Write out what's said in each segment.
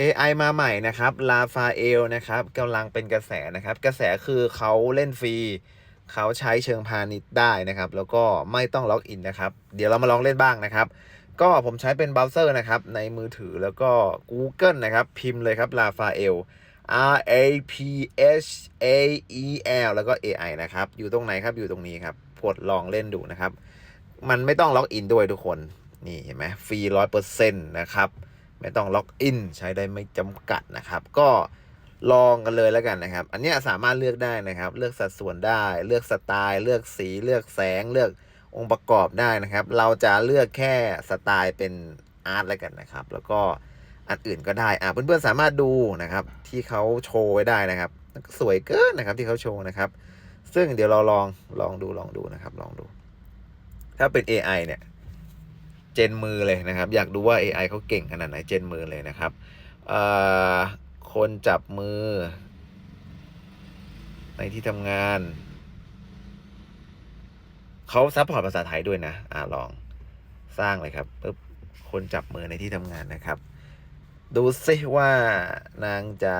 AI มาใหม่นะครับลาฟาเอลนะครับกำลังเป็นกระแสนะครับ กระแสคือเขาเล่นฟรีเขาใช้เชิงพาณิชย์ได้นะครับ แล้วก็ไม่ต้องล็อกอินนะครับ เดี๋ยวเรามาลองเล่นบ้างนะครับ ก็ผมใช้เป็นเบราว์เซอร์นะครับ ในมือถือแล้วก็ Google นะครับ พิมพ์เลยครับ Rafael R A P H A E L แล้วก็ AI นะครับ อยู่ตรงไหนครับอยู่ตรงนี้ครับกดลองเล่นดูนะครับ มันไม่ต้องล็อกอินด้วยทุกคนนี่เห็นไหมฟรีร้อยเปอร์เซ็นต์นะครับ ไม่ต้องล็อกอินใช้ได้ไม่จำกัดนะครับ ก็ลองกันเลยแล้วกันนะครับ อันนี้สามารถเลือกได้นะครับ เลือกสัดส่วนได้ เลือกสไตล์ เลือกสี เลือกแสง เลือกองค์ประกอบได้นะครับ เราจะเลือกแค่สไตล์เป็นอาร์ตแล้วกันนะครับ แล้วก็อันอื่นก็ได้ อ่าเพื่อนๆสามารถดูนะครับ ที่เขาโชว์ไว้ได้นะครับ สวยเกินนะครับที่เขาโชว์นะครับ ซึ่งเดี๋ยวเราลองลองดูลองดูนะครับ ลองดู ถ้าเป็น AI เนี่ย เจนมือเลยนะครับ อยากดูว่า AI เขาเก่งขนาดไหนเจนมือเลยนะครับคนจับมือ ในที่ทำงาน เขาซัพพอร์ตภาษาไทยด้วยนะ อ่าลองสร้างเลยครับปึ๊บคนจับมือในที่ทำงานนะครับ ดูซิว่านางจะ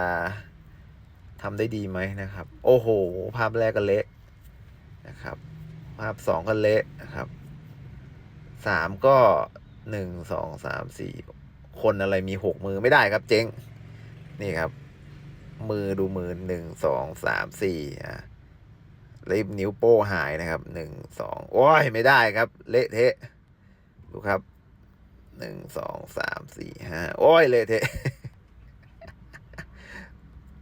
ทำได้ดีไหมนะครับ โอ้โห ภาพแรกก็เละนะครับ ภาพสองก็เละนะครับ สามก็หนึ่งสองสามสี่คนอะไรมีหกมือไม่ได้ครับเจ๊ง นี่ครับ มือดูมือหนึ่งสองสามสี่อะลิบนิ้วโป้หายนะครับหนึ่งสองโอ้ยไม่ได้ครับ เละเทะดูครับหนึ่งสองสามสี่ห้าโอ้ยเละเทะ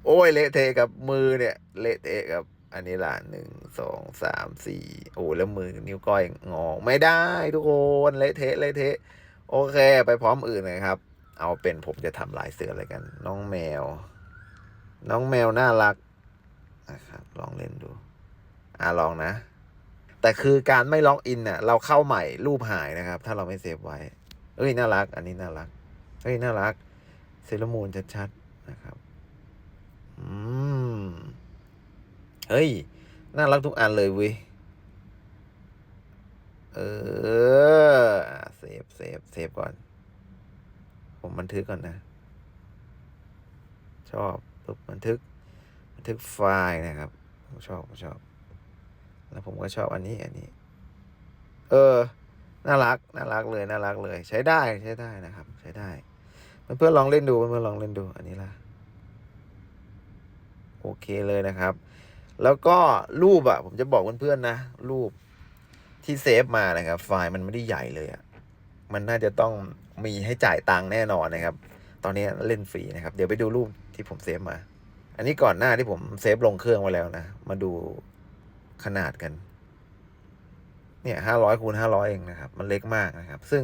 โอ้ยเละเทะกับมือเนี่ย เละเทะครับ อันนี้ล่ะหนึ่งสองสามสี่โอ้แล้วมือนิ้วก้อยงอไม่ได้ทุกคนเละเทะเละเทะ โอเค ไปพร้อมอื่นเลยครับ เอาเป็นผมจะทำลายเสืออะไรกัน น้องแมว น้องแมวน่ารักนะครับลองเล่นดู อ่าลองนะ แต่คือการไม่ล็อกอินเนี่ยเราเข้าใหม่รูปหายนะครับ ถ้าเราไม่เซฟไว้เอ้ยน่ารัก อันนี้น่ารักเอ้ยน่ารักเซรามูนชัดๆนะครับ อืม เฮ้ย น่ารักทุกอันเลยเว้ย เออเซฟเซฟเซฟก่อน ผมบันทึกก่อนนะ ชอบปุ๊บบันทึก บันทึกไฟล์นะครับ ผมชอบ ผมชอบ แล้วผมก็ชอบอันนี้ อันนี้ เออ น่ารัก น่ารักเลย น่ารักเลย ใช้ได้ ใช้ได้นะครับ ใช้ได้ เพื่อนลองเล่นดู เพื่อนลองเล่นดู อันนี้ละโอเคเลยนะครับ แล้วก็รูปอะผมจะบอกเพื่อนๆนะ รูปที่เซฟมานะครับ ไฟล์มันไม่ได้ใหญ่เลยอะมันน่าจะต้องมีให้จ่ายตังค์แน่นอนนะครับ ตอนนี้เล่นฟรีนะครับ เดี๋ยวไปดูรูปที่ผมเซฟมา อันนี้ก่อนหน้าที่ผมเซฟลงเครื่องไว้แล้วนะ มาดูขนาดกัน เนี่ยห้าร้อยคูณห้าร้อยเองนะครับ มันเล็กมากนะครับ ซึ่ง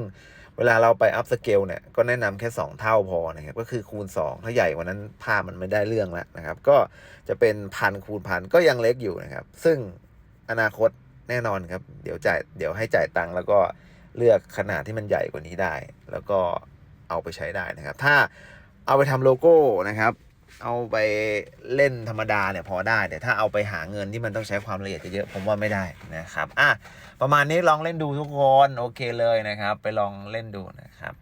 เวลาเราไปอัพสเกลเนี่ยก็แนะนำแค่สองเท่าพอนะครับก็คือคูณสองถ้าใหญ่กว่านั้นภาพมันไม่ได้เรื่องแล้วนะครับ ก็จะเป็นพันคูณพันก็ยังเล็กอยู่นะครับ ซึ่งอนาคตแน่นอนครับ เดี๋ยวจ่ายเดี๋ยวให้จ่ายตังค์แล้วก็เลือกขนาดที่มันใหญ่กว่านี้ได้ แล้วก็เอาไปใช้ได้นะครับ ถ้าเอาไปทำโลโก้นะครับ เอาไปเล่นธรรมดาเนี่ยพอได้ แต่ถ้าเอาไปหาเงินที่มันต้องใช้ความละเอียดเยอะผมว่าไม่ได้นะครับอะประมาณนี้ลองเล่นดูทุกคนโอเคเลยนะครับ ไปลองเล่นดูนะครับ